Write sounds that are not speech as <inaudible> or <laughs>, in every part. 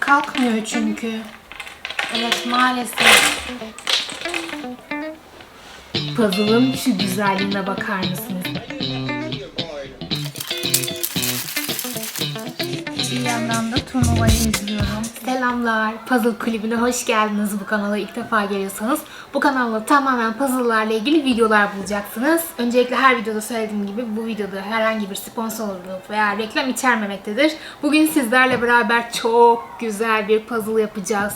Kalkmıyor çünkü. Evet maalesef. Puzzle'ın şu güzelliğine bakar mısınız? Bir yandan da turnuvayı izliyorum. Selamlar. Puzzle kulübüne hoş geldiniz bu kanala ilk defa geliyorsanız. Bu kanalda tamamen puzzle'larla ilgili videolar bulacaksınız. Öncelikle her videoda söylediğim gibi bu videoda herhangi bir sponsorluk veya reklam içermemektedir. Bugün sizlerle beraber çok güzel bir puzzle yapacağız.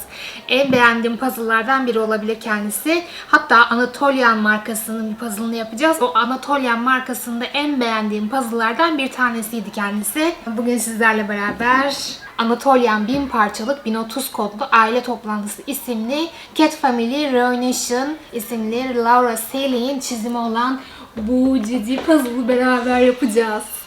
En beğendiğim puzzle'lardan biri olabilir kendisi. Hatta Anatolian markasının bir puzzle'ını yapacağız. O Anatolian markasında en beğendiğim puzzle'lardan bir tanesiydi kendisi. Bugün sizlerle beraber Anatolian 1000 parçalık 1030 kodlu aile toplantısı isimli Cat Family Reunion isimli Laura Saley'in çizimi olan bu cici puzzle'ı beraber yapacağız.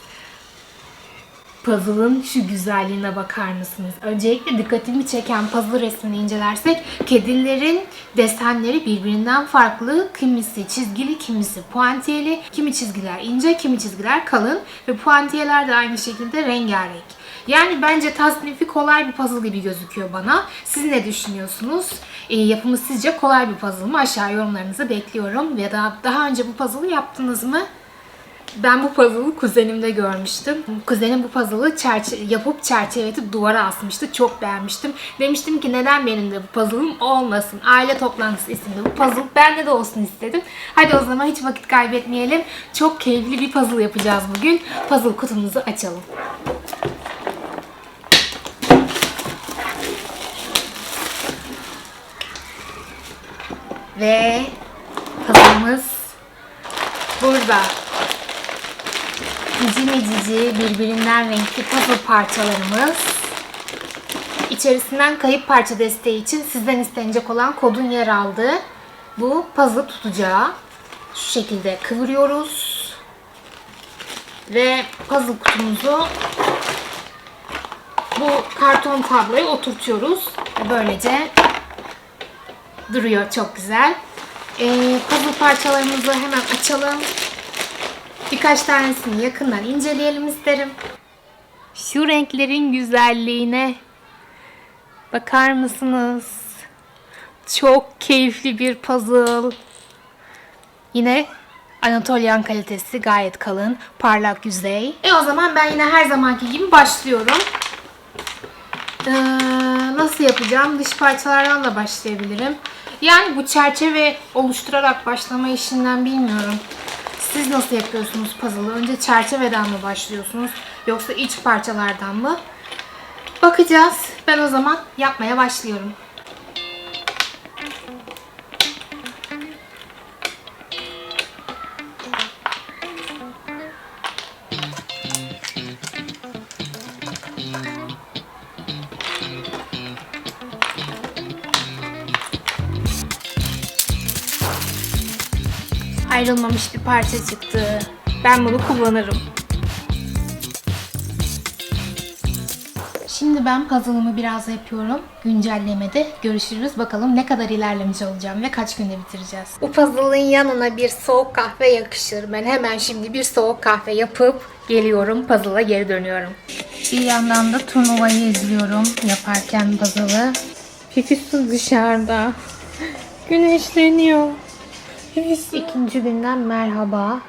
Puzzle'ın şu güzelliğine bakar mısınız? Öncelikle dikkatimi çeken puzzle resmini incelersek kedilerin desenleri birbirinden farklı. Kimisi çizgili, kimisi puantiyeli. Kimi çizgiler ince, kimi çizgiler kalın. Ve puantiyeler de aynı şekilde rengarenk. Yani bence tasnifi kolay bir puzzle gibi gözüküyor bana. Siz ne düşünüyorsunuz? E, yapımı sizce kolay bir puzzle mı? Aşağı yorumlarınızı bekliyorum. Ya da daha önce bu puzzle'ı yaptınız mı? Ben bu puzzle'ı kuzenimde görmüştüm. Kuzenim bu puzzle'ı çerçe yapıp çerçeveletip duvara asmıştı. Çok beğenmiştim. Demiştim ki neden benim de bu puzzle'ım olmasın. Aile toplantısı isimli bu puzzle bende de olsun istedim. Hadi o zaman hiç vakit kaybetmeyelim. Çok keyifli bir puzzle yapacağız bugün. Puzzle kutumuzu açalım. Ve puzzle'ımız burada. Cici mi cici birbirinden renkli puzzle parçalarımız. İçerisinden kayıp parça desteği için sizden istenecek olan kodun yer aldığı bu puzzle tutacağı. Şu şekilde kıvırıyoruz. Ve puzzle kutumuzu bu karton tabloya oturtuyoruz. Böylece duruyor çok güzel. Ee, puzzle parçalarımızı hemen açalım. Birkaç tanesini yakından inceleyelim isterim. Şu renklerin güzelliğine bakar mısınız? Çok keyifli bir puzzle. Yine Anatolian kalitesi gayet kalın, parlak yüzey. E o zaman ben yine her zamanki gibi başlıyorum. Ee, nasıl yapacağım? Dış parçalardan da başlayabilirim. Yani bu çerçeve oluşturarak başlama işinden bilmiyorum. Siz nasıl yapıyorsunuz puzzle'ı? Önce çerçeveden mi başlıyorsunuz? Yoksa iç parçalardan mı? Bakacağız. Ben o zaman yapmaya başlıyorum. Ayrılmamış bir parça çıktı. Ben bunu kullanırım. Şimdi ben puzzle'ımı biraz yapıyorum. Güncellemede görüşürüz. Bakalım ne kadar ilerlemiş olacağım ve kaç günde bitireceğiz. Bu puzzle'ın yanına bir soğuk kahve yakışır. Ben hemen şimdi bir soğuk kahve yapıp geliyorum. Puzzle'a geri dönüyorum. Bir yandan da turnuvayı izliyorum yaparken puzzle'ı. Fiküsü dışarıda. Güneşleniyor. İkinci günden merhaba.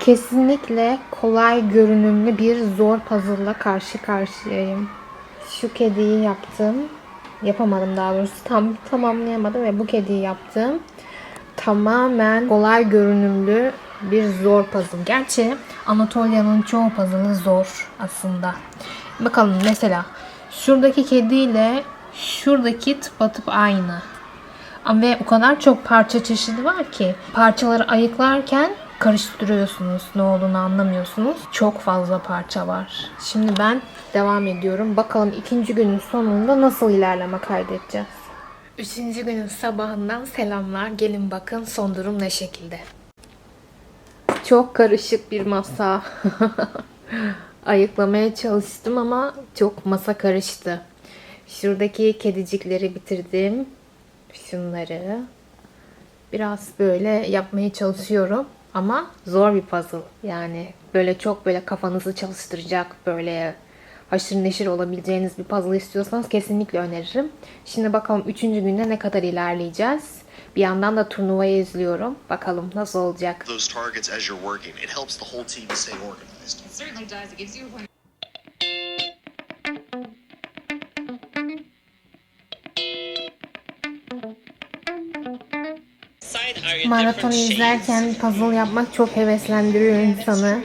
Kesinlikle kolay görünümlü bir zor puzzle'la karşı karşıyayım. Şu kediyi yaptım. Yapamadım daha doğrusu. Tam tamamlayamadım ve bu kediyi yaptım. Tamamen kolay görünümlü bir zor puzzle. Gerçi Anatolia'nın çoğu puzzle'ı zor aslında. Bakalım mesela şuradaki kediyle şuradaki tıpatıp aynı. Ve o kadar çok parça çeşidi var ki parçaları ayıklarken karıştırıyorsunuz. Ne olduğunu anlamıyorsunuz. Çok fazla parça var. Şimdi ben devam ediyorum. Bakalım ikinci günün sonunda nasıl ilerleme kaydedeceğiz. Üçüncü günün sabahından selamlar. Gelin bakın son durum ne şekilde. Çok karışık bir masa. <laughs> Ayıklamaya çalıştım ama çok masa karıştı. Şuradaki kedicikleri bitirdim. Şunları. Biraz böyle yapmaya çalışıyorum. Ama zor bir puzzle. Yani böyle çok böyle kafanızı çalıştıracak, böyle haşır neşir olabileceğiniz bir puzzle istiyorsanız kesinlikle öneririm. Şimdi bakalım 3. günde ne kadar ilerleyeceğiz. Bir yandan da turnuvayı izliyorum. Bakalım nasıl olacak. Maratonu izlerken puzzle yapmak çok heveslendiriyor insanı.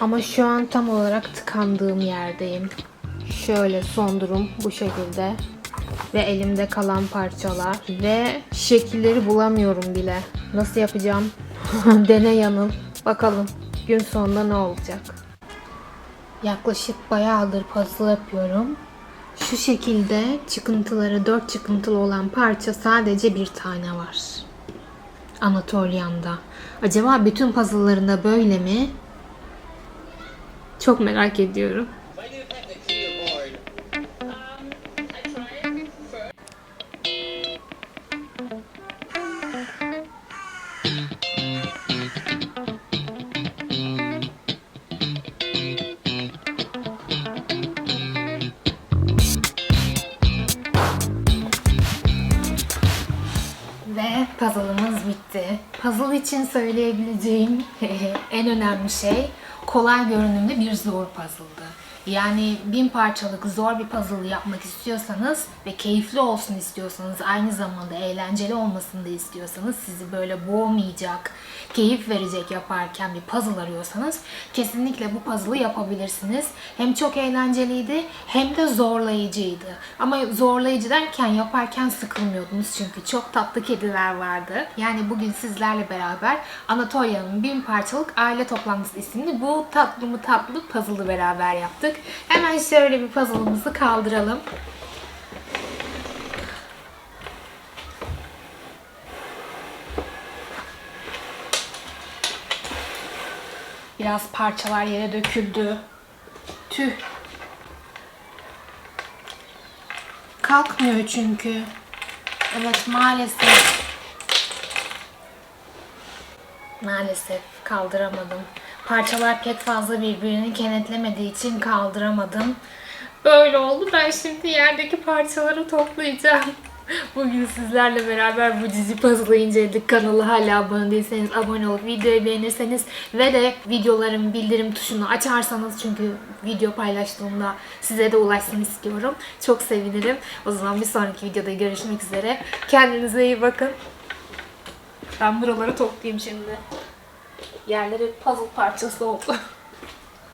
Ama şu an tam olarak tıkandığım yerdeyim. Şöyle son durum bu şekilde. Ve elimde kalan parçalar. Ve şekilleri bulamıyorum bile. Nasıl yapacağım? <laughs> Dene yanıl. Bakalım gün sonunda ne olacak? Yaklaşık bayağıdır puzzle yapıyorum. Şu şekilde çıkıntıları, dört çıkıntılı olan parça sadece bir tane var. Anatolian'da. Acaba bütün puzzle'larında böyle mi? Çok merak ediyorum. Puzzle'ımız bitti. Puzzle için söyleyebileceğim <laughs> en önemli şey kolay görünümlü bir zor puzzle'dı. Yani bin parçalık zor bir puzzle yapmak istiyorsanız ve keyifli olsun istiyorsanız, aynı zamanda eğlenceli olmasını da istiyorsanız, sizi böyle boğmayacak, keyif verecek yaparken bir puzzle arıyorsanız kesinlikle bu puzzle'ı yapabilirsiniz. Hem çok eğlenceliydi hem de zorlayıcıydı. Ama zorlayıcı derken yaparken sıkılmıyordunuz çünkü çok tatlı kediler vardı. Yani bugün sizlerle beraber Anatolia'nın bin parçalık aile toplantısı isimli bu tatlı mı tatlı puzzle'ı beraber yaptık. Hemen şöyle bir puzzle'ımızı kaldıralım. Biraz parçalar yere döküldü. Tüh. Kalkmıyor çünkü. Evet maalesef. Maalesef kaldıramadım. Parçalar pek fazla birbirini kenetlemediği için kaldıramadım. Böyle oldu. Ben şimdi yerdeki parçaları toplayacağım. <laughs> Bugün sizlerle beraber bu dizi puzzle'ı inceledik. Kanala hala abone değilseniz abone olup videoyu beğenirseniz ve de videoların bildirim tuşunu açarsanız çünkü video paylaştığımda size de ulaşsın istiyorum. Çok sevinirim. O zaman bir sonraki videoda görüşmek üzere. Kendinize iyi bakın. Ben buraları toplayayım şimdi. Yerleri puzzle parçası oldu.